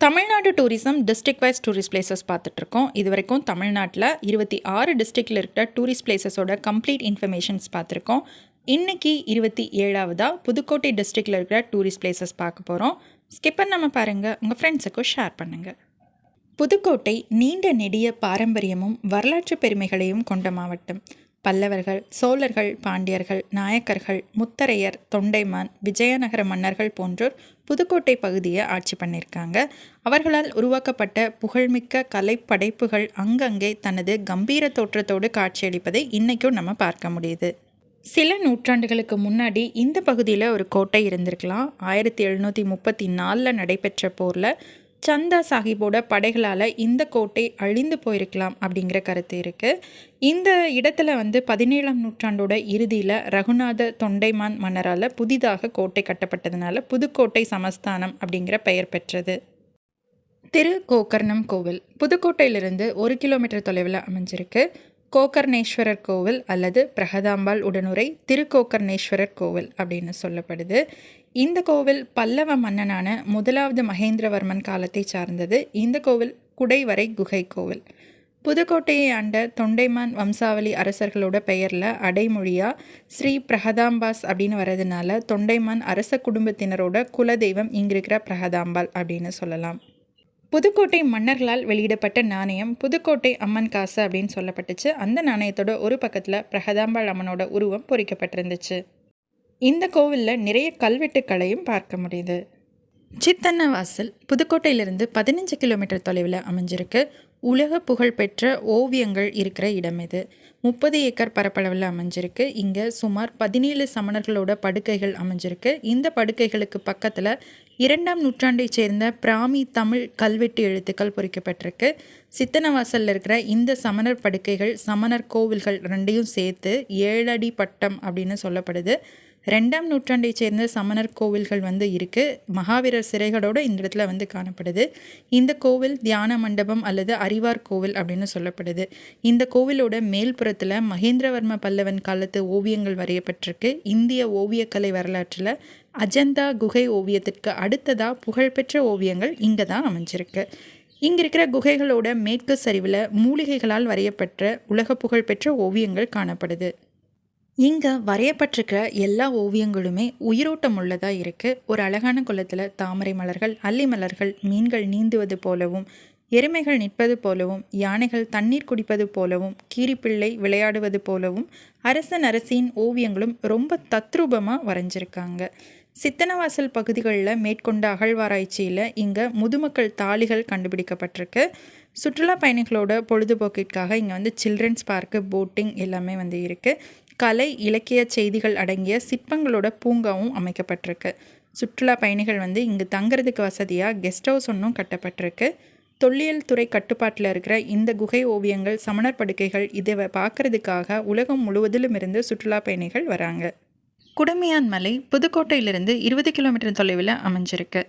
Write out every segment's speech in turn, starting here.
Tamil Nadu tourism district wise tourist places பார்த்துட்ருக்கோம். இது வரைக்கும் தமிழ்நாட்டில் இருபத்தி ஆறு டிஸ்ட்ரிக்டில் இருக்கிற டூரிஸ்ட் பிளேசஸோட கம்ப்ளீட் இன்ஃபர்மேஷன்ஸ் பார்த்துருக்கோம். இன்னைக்கு இருபத்தி ஏழாவதாக புதுக்கோட்டை டிஸ்ட்ரிக்டில் இருக்கிற டூரிஸ்ட் பிளேசஸ் பார்க்க போகிறோம் ஸ்கிப்பர் நம்ம பாருங்கள் உங்கள் ஃப்ரெண்ட்ஸுக்கும் ஷேர் பண்ணுங்கள் புதுக்கோட்டை நீண்ட நெடிய பாரம்பரியமும் வரலாற்று பெருமைகளையும் கொண்ட மாவட்டம். பல்லவர்கள் சோழர்கள் பாண்டியர்கள் நாயக்கர்கள் முத்தரையர் தொண்டைமான் விஜயநகர மன்னர்கள் போன்றோர் புதுக்கோட்டை பகுதியை ஆட்சி பண்ணியிருக்காங்க. அவர்களால் உருவாக்கப்பட்ட புகழ்மிக்க கலைப்படைப்புகள் அங்கங்கே தனது கம்பீர தோற்றத்தோடு காட்சியளிப்பதை இன்றைக்கும் நம்ம பார்க்க முடியுது. சில நூற்றாண்டுகளுக்கு முன்னாடி இந்த பகுதியில் ஒரு கோட்டை இருந்திருக்கலாம். ஆயிரத்தி எழுநூற்றி முப்பத்தி நாலில் நடைபெற்ற போரில் சந்தா சாஹிப்போட படைகளால் இந்த கோட்டை அழிந்து போயிருக்கலாம் அப்படிங்கிற கருத்து இருக்குது இந்த இடத்துல வந்து பதினேழாம் நூற்றாண்டோட இறுதியில் ரகுநாத தொண்டைமான் மன்னரால் புதிதாக கோட்டை கட்டப்பட்டதுனால புதுக்கோட்டை சமஸ்தானம் அப்படிங்கிற பெயர் பெற்றது. திரு கோகர்ணம் கோவில் புதுக்கோட்டையிலிருந்து ஒரு கிலோமீட்டர் தொலைவில் அமைஞ்சிருக்கு. கோகர்ணேஸ்வரர் கோவில் அல்லது பிரகதாம்பாள் உடனுரை திருக்கோக்கர்ணேஸ்வரர் கோவில் அப்படின்னு சொல்லப்படுது. இந்த கோவில் பல்லவ மன்னனான முதலாவது மகேந்திரவர்மன் காலத்தை சார்ந்தது. இந்த கோவில் குடைவரை குகை கோவில். புதுக்கோட்டையை ஆண்ட தொண்டைமான் வம்சாவளி அரசர்களோட பெயரில் அடைமொழியாக ஸ்ரீ பிரகதாம்பாஸ் அப்படின்னு வர்றதுனால தொண்டைமான் அரச குடும்பத்தினரோட குலதெய்வம் இங்கிருக்கிற பிரகதாம்பாள் அப்படின்னு சொல்லலாம். புதுக்கோட்டை மன்னர்களால் வெளியிடப்பட்ட நாணயம் புதுக்கோட்டை அம்மன் காசு அப்படின்னு சொல்லப்பட்டுச்சு. அந்த நாணயத்தோட ஒரு பக்கத்தில் பிரகதாம்பாள் அம்மனோட உருவம் பொறிக்கப்பட்டிருந்துச்சு. இந்த கோவிலில் நிறைய கல்வெட்டுக்களையும் பார்க்க முடியுது. சித்தன்ன வாசல் புதுக்கோட்டையிலிருந்து பதினஞ்சு கிலோமீட்டர் தொலைவில் அமைஞ்சிருக்கு. உலக புகழ்பெற்ற ஓவியங்கள் இருக்கிற இடம் இது. முப்பது ஏக்கர் பரப்பளவில் அமைஞ்சிருக்கு. இங்கே சுமார் பதினேழு சமணர்களோட படுக்கைகள் அமைஞ்சிருக்கு. இந்த படுக்கைகளுக்கு பக்கத்தில் இரண்டாம் நூற்றாண்டைச் சேர்ந்த பிராமி தமிழ் கல்வெட்டு எழுத்துக்கள் பொறிக்கப்பட்டிருக்கு. சித்தனவாசலில் இருக்கிற இந்த சமணர் படுக்கைகள் சமணர் கோவில்கள் ரெண்டையும் சேர்த்து ஏழடி பட்டம் அப்படின்னு சொல்லப்படுது. ரெண்டாம் நூற்றாண்டை சேர்ந்த சமணர் கோவில்கள் வந்து இருக்குது மகாவீரர் சிறைகளோடு இந்த இடத்துல வந்து காணப்படுது. இந்த கோவில் தியான மண்டபம் அல்லது அறிவார் கோவில் அப்படின்னு சொல்லப்படுது. இந்த கோவிலோட மேல்புறத்தில் மகேந்திரவர்ம பல்லவன் காலத்து ஓவியங்கள் வரையப்பட்டிருக்கு. இந்திய ஓவியக்கலை வரலாற்றில் அஜந்தா குகை ஓவியத்திற்கு அடுத்ததாக புகழ்பெற்ற ஓவியங்கள் இங்கே தான் அமைஞ்சிருக்கு. இங்கே இருக்கிற குகைகளோட மேற்கு சரிவில் மூலிகைகளால் வரையப்பட்ட உலக புகழ்பெற்ற ஓவியங்கள் காணப்படுது. இங்கே வரையப்பட்டிருக்கிற எல்லா ஓவியங்களுமே உயிரோட்டம் உள்ளதாக இருக்குது ஒரு அழகான குளத்தில் தாமரை மலர்கள் அல்லி மலர்கள் மீன்கள் நீந்துவது போலவும் எருமைகள் நிற்பது போலவும் யானைகள் தண்ணீர் குடிப்பது போலவும் கீரிப்பிள்ளை விளையாடுவது போலவும் அரசன் அரசியின் ஓவியங்களும் ரொம்ப தத்ரூபமாக வரைஞ்சிருக்காங்க. சித்தனவாசல் பகுதிகளில் மேற்கொண்ட அகழ்வாராய்ச்சியில் இங்கே முதுமக்கள் தாளிகள் கண்டுபிடிக்கப்பட்டிருக்கு. சுற்றுலா பயணிகளோட பொழுதுபோக்கிற்காக இங்கே வந்து சில்ட்ரன்ஸ் பார்க்கு போட்டிங் எல்லாமே வந்து இருக்குது கலை இலக்கிய செய்திகள் அடங்கிய சிற்பங்களோட பூங்காவும் அமைக்கப்பட்டிருக்கு. சுற்றுலா பயணிகள் வந்து இங்கு தங்குறதுக்கு வசதியாக கெஸ்ட் ஹவுஸ் ஒன்றும் கட்டப்பட்டிருக்கு. தொல்லியல் துறை கட்டுப்பாட்டில் இருக்கிற இந்த குகை ஓவியங்கள் சமணர் படுக்கைகள் இதை பார்க்கறதுக்காக உலகம் முழுவதிலும் இருந்து சுற்றுலா பயணிகள் வராங்க. குடமியான் மலை புதுக்கோட்டையிலிருந்து இருபது கிலோமீட்டர் தொலைவில் அமைஞ்சிருக்கு.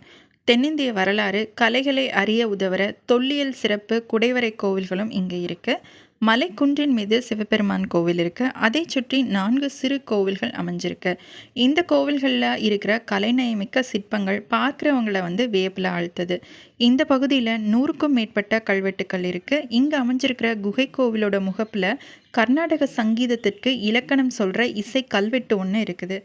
தென்னிந்திய வரலாறு கலைகளை அறிய உதவுற தொல்லியல் சிறப்பு குடைவரை கோவில்களும் இங்கே இருக்குது மலைக்குன்றின் மீது சிவபெருமான் கோவில் இருக்குது அதை சுற்றி நான்கு சிறு கோவில்கள் அமைஞ்சிருக்கு. இந்த கோவில்களில் இருக்கிற கலைநயமிக்க சிற்பங்கள் பார்க்குறவங்கள வந்து வியப்பில் ஆழ்த்துது. இந்த பகுதியில் நூறுக்கும் மேற்பட்ட கல்வெட்டுக்கள் இருக்குது இங்கே அமைஞ்சிருக்கிற குகை கோவிலோட முகப்பில் கர்நாடக சங்கீதத்திற்கு இலக்கணம் சொல்கிற இசை கல்வெட்டு ஒன்று இருக்குது.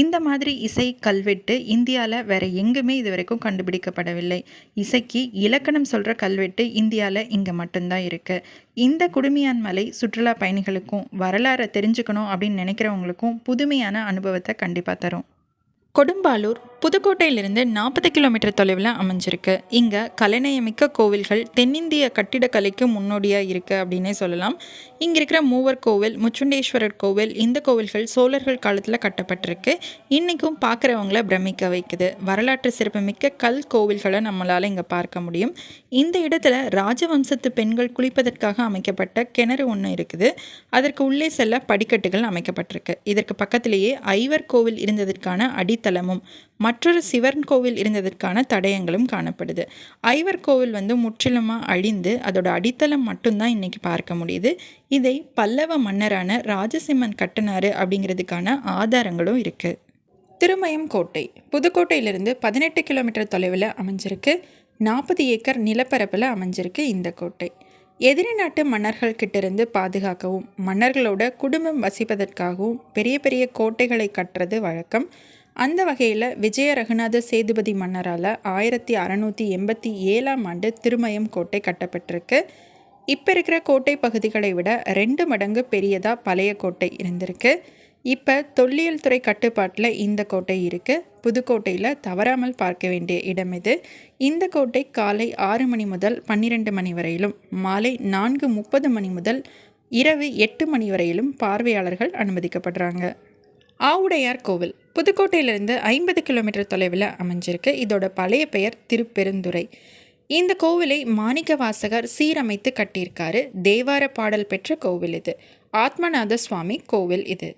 இந்த மாதிரி இசை கல்வெட்டு இந்தியாவில் வேறு எங்குமே இது வரைக்கும் கண்டுபிடிக்கப்படவில்லை. இசைக்கு இலக்கணம் சொல்கிற கல்வெட்டு இந்தியாவில் இங்கே மட்டும்தான் இருக்குது இந்த குடுமியான் மலை சுற்றுலா பயணிகளுக்கும் வரலாறை தெரிஞ்சுக்கணும் அப்படின்னு நினைக்கிறவங்களுக்கும் புதுமையான அனுபவத்தை கண்டிப்பாக தரும். கொடும்பாலூர் புதுக்கோட்டையிலிருந்து நாற்பது கிலோமீட்டர் தொலைவில் அமைஞ்சிருக்கு. இங்கே கலைநயமிக்க கோவில்கள் தென்னிந்திய கட்டிடக்கலைக்கு முன்னோடியாக இருக்குது அப்படின்னே சொல்லலாம். இங்கே இருக்கிற மூவர் கோவில் முச்சுண்டேஸ்வரர் கோவில் இந்த கோவில்கள் சோழர்கள் காலத்தில் கட்டப்பட்டிருக்கு. இன்றைக்கும் பார்க்குறவங்கள பிரமிக்க வைக்குது. வரலாற்று சிறப்புமிக்க கல் கோவில்களை நம்மளால் இங்கே பார்க்க முடியும். இந்த இடத்துல ராஜவம்சத்து பெண்கள் குளிப்பதற்காக அமைக்கப்பட்ட கிணறு ஒன்று இருக்குது. அதற்கு உள்ளே செல்ல படிக்கட்டுகள் அமைக்கப்பட்டிருக்கு. இதற்கு பக்கத்திலேயே ஐவர் கோவில் இருந்ததற்கான அடித்தளமும் மற்றொரு சிவன் கோவில் இருந்ததற்கான தடயங்களும் காணப்படுது. ஐவர் கோவில் வந்து முற்றிலுமாக அழிந்து அதோட அடித்தளம் மட்டும்தான் இன்றைக்கி பார்க்க முடியுது. இதை பல்லவ மன்னரான ராஜசிம்மன் கட்டினாரு அப்படிங்கிறதுக்கான ஆதாரங்களும் இருக்குது திருமயம் கோட்டை புதுக்கோட்டையிலிருந்து பதினெட்டு கிலோமீட்டர் தொலைவில் அமைஞ்சிருக்கு. நாற்பது ஏக்கர் நிலப்பரப்பில் அமைஞ்சிருக்கு இந்த கோட்டை. எதிரி நாட்டு மன்னர்கள் கிட்டிருந்து பாதுகாக்கவும் மன்னர்களோட குடும்பம் வசிப்பதற்காகவும் பெரிய பெரிய கோட்டைகளை கட்டுறது வழக்கம். அந்த வகையில் விஜய ரகுநாத சேதுபதி மன்னரால் ஆயிரத்தி அறநூற்றி எண்பத்தி ஏழாம் ஆண்டு திருமயம் கோட்டை கட்டப்பட்டிருக்கு. இப்போ இருக்கிற கோட்டை பகுதிகளை விட ரெண்டு மடங்கு பெரியதாக பழைய கோட்டை இருந்திருக்கு. இப்போ தொல்லியல் துறை கட்டுப்பாட்டில் இந்த கோட்டை இருக்குது புதுக்கோட்டையில் தவறாமல் பார்க்க வேண்டிய இடம் இது. இந்த கோட்டை காலை ஆறு மணி முதல் பன்னிரெண்டு மணி வரையிலும் மாலை நான்கு முப்பது மணி முதல் இரவு எட்டு மணி வரையிலும் பார்வையாளர்கள் அனுமதிக்கப்படுறாங்க. ஆவுடையார் கோவில். புதுக்கோட்டையிலிருந்து ஐம்பது கிலோமீட்டர் தொலைவில் அமைஞ்சிருக்கு. இதோட பழைய பெயர் திருப்பெருந்துறை. இந்த கோவிலை மாணிக்க வாசகர் சீரமைத்து கட்டியிருக்காரு. தேவார பாடல் பெற்ற கோவில் இது. ஆத்மநாத சுவாமி கோவில் இது.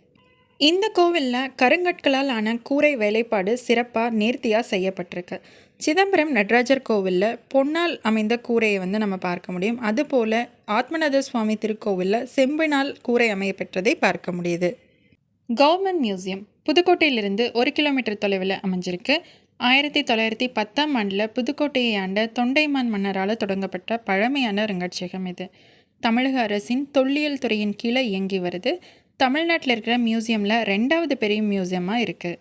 இந்த கோவிலில் கருங்கற்களால் ஆன கூரை வேலைப்பாடு சிறப்பாக நேர்த்தியாக செய்யப்பட்டிருக்கு. சிதம்பரம் நடராஜர் கோவிலில் பொன்னால் அமைந்த கூரையை வந்து நம்ம பார்க்க முடியும். அதுபோல் ஆத்மநாத சுவாமி திருக்கோவிலில் செம்பினால் கூரை அமையப்பெற்றதை பார்க்க முடியுது. Government museum. புதுக்கோட்டையிலிருந்து ஒரு கிலோமீட்டர் தொலைவில் அமைஞ்சிருக்கு. ஆயிரத்தி தொள்ளாயிரத்தி பத்தாம் ஆண்டில் புதுக்கோட்டையை ஆண்ட தொண்டைமான் மன்னரால் தொடங்கப்பட்ட பழமையான அருங்காட்சியகம் இது. தமிழக அரசின் தொல்லியல் துறையின் கீழே இயங்கி வருது. தமிழ்நாட்டில் இருக்கிற மியூசியமில் ரெண்டாவது பெரிய மியூசியமாக இருக்குது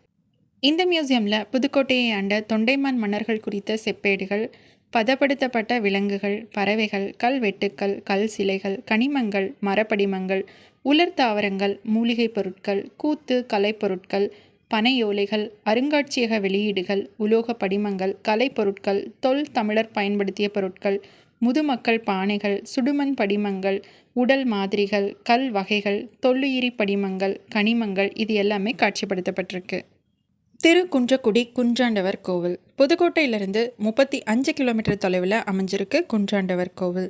இந்த மியூசியமில் புதுக்கோட்டையை ஆண்ட தொண்டைமான் மன்னர்கள் குறித்த செப்பேடுகள் பதப்படுத்தப்பட்ட விலங்குகள் பறவைகள் கல்வெட்டுக்கள் கல் சிலைகள் கனிமங்கள் மரப்படிமங்கள் உலர் தாவரங்கள் மூலிகைப் பொருட்கள் கூத்து கலைப்பொருட்கள் பனையோலைகள் அருங்காட்சியக வெளியீடுகள் உலோக படிமங்கள் கலைப்பொருட்கள் தொல் தமிழர் பயன்படுத்திய பொருட்கள் முதுமக்கள் பானைகள் சுடுமண் படிமங்கள் உடல் மாதிரிகள் கல் வகைகள் தொல்லுயிரி படிமங்கள் கனிமங்கள் இது எல்லாமே காட்சிப்படுத்தப்பட்டிருக்கு. திரு குன்றக்குடி குன்றாண்டவர் கோவில். புதுக்கோட்டையிலிருந்து முப்பத்தி அஞ்சு கிலோமீட்டர் தொலைவில் அமைஞ்சிருக்கு குன்றாண்டவர் கோவில்.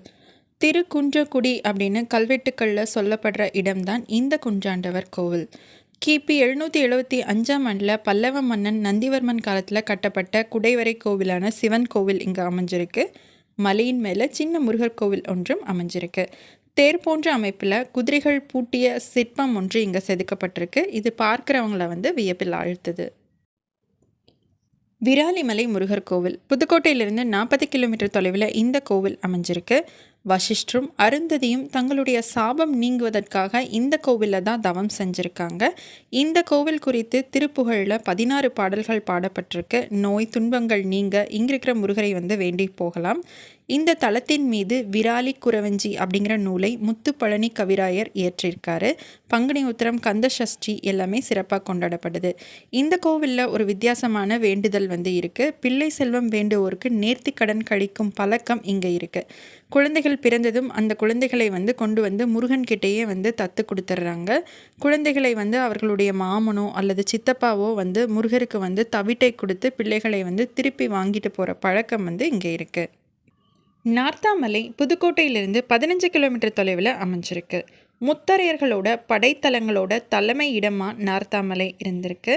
திரு குன்றக்குடி அப்படின்னு கல்வெட்டுக்களில் சொல்லப்படுற இடம்தான் இந்த குன்றாண்டவர் கோவில். கிபி எழுநூற்றி எழுபத்தி அஞ்சாம் ஆண்டில் பல்லவ மன்னன் நந்திவர்மன் காலத்தில் கட்டப்பட்ட குடைவரை கோவிலான சிவன் கோவில் இங்கே அமைஞ்சிருக்கு. மலையின் மேலே சின்ன முருகர் கோவில் ஒன்றும் அமைஞ்சிருக்கு. தேர் போன்ற அமைப்பில் குதிரைகள் பூட்டிய சிற்பம் ஒன்று இங்கே செதுக்கப்பட்டிருக்கு. இது பார்க்குறவங்கள வந்து வியப்பில் ஆழ்த்துது. விராலிமலை முருகர் கோவில். புதுக்கோட்டையிலிருந்து நாற்பது கிலோமீட்டர் தொலைவில் இந்த கோவில் அமைஞ்சிருக்கு. வசிஷ்டரும் அருந்ததியும் தங்களுடைய சாபம் நீங்குவதற்காக இந்த கோவிலில் தான் தவம் செஞ்சுருக்காங்க. இந்த கோவில் குறித்து திருப்புகழில் பதினாறு பாடல்கள் பாடப்பட்டிருக்கு. நோய் துன்பங்கள் நீங்க இங்கிருக்கிற முருகரை வந்து வேண்டி போகலாம். இந்த தளத்தின் மீது விராலி குறவஞ்சி அப்படிங்கிற நூலை முத்துப்பழனி கவிராயர் இயற்றியிருக்காரு பங்குனி உத்திரம் கந்த சஷ்டி எல்லாமே சிறப்பாக கொண்டாடப்படுது. இந்த கோவிலில் ஒரு வித்தியாசமான வேண்டுதல் வந்து இருக்குது பிள்ளை செல்வம் வேண்டுவோருக்கு நேர்த்தி கடன் கழிக்கும் பழக்கம் இங்கே இருக்குது குழந்தைகள் பிறந்ததும் அந்த குழந்தைகளை வந்து கொண்டு வந்து முருகன் கிட்டேயே வந்து தத்து கொடுத்துட்றாங்க குழந்தைகளை வந்து அவர்களுடைய மாமனோ அல்லது சித்தப்பாவோ வந்து முருகருக்கு வந்து தவிட்டை கொடுத்து பிள்ளைகளை வந்து திருப்பி வாங்கிட்டு போகிற பழக்கம் வந்து இங்கே இருக்குது நார்த்தாமலை புதுக்கோட்டையிலிருந்து பதினஞ்சு கிலோமீட்டர் தொலைவில் அமைஞ்சிருக்கு. முத்தரையர்களோட படைத்தலங்களோட தலைமை இடமாக நார்த்தாமலை இருந்திருக்கு.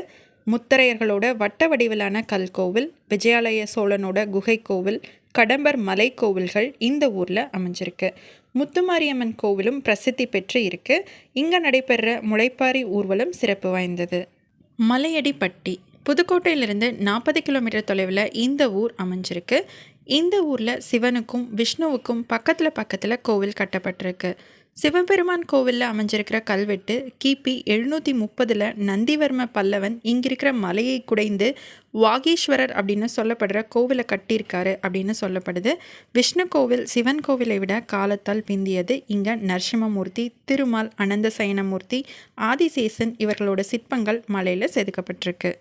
முத்தரையர்களோட வட்ட வடிவிலான கல்கோவில் விஜயாலய சோழனோட குகை கோவில் கடம்பர் மலை கோவில்கள் இந்த ஊரில் அமைஞ்சிருக்கு. முத்துமாரியம்மன் கோவிலும் பிரசித்தி பெற்று இருக்கு. இங்கே நடைபெற முளைப்பாரி ஊர்வலம் சிறப்பு வாய்ந்தது. மலையடிப்பட்டி புதுக்கோட்டையிலிருந்து நாற்பது கிலோமீட்டர் தொலைவில் இந்த ஊர் அமைஞ்சிருக்கு. இந்த ஊரில் சிவனுக்கும் விஷ்ணுவுக்கும் பக்கத்தில் பக்கத்தில் கோவில் கட்டப்பட்டிருக்கு. சிவபெருமான் கோவிலில் அமைஞ்சிருக்கிற கல்வெட்டு கிபி எழுநூற்றி முப்பதில் நந்திவர்ம பல்லவன் இங்கிருக்கிற மலையை குடைந்து வாகீஸ்வரர் அப்படின்னு சொல்லப்படுற கோவிலை கட்டியிருக்காரு அப்படின்னு சொல்லப்படுது. விஷ்ணு கோவில் சிவன் கோவிலை விட காலத்தால் பிந்தியது இங்கே நரசிம்மமூர்த்தி திருமால் அனந்த சயனமூர்த்தி ஆதிசேசன் இவர்களோட சிற்பங்கள் மலையில் செதுக்கப்பட்டிருக்கு.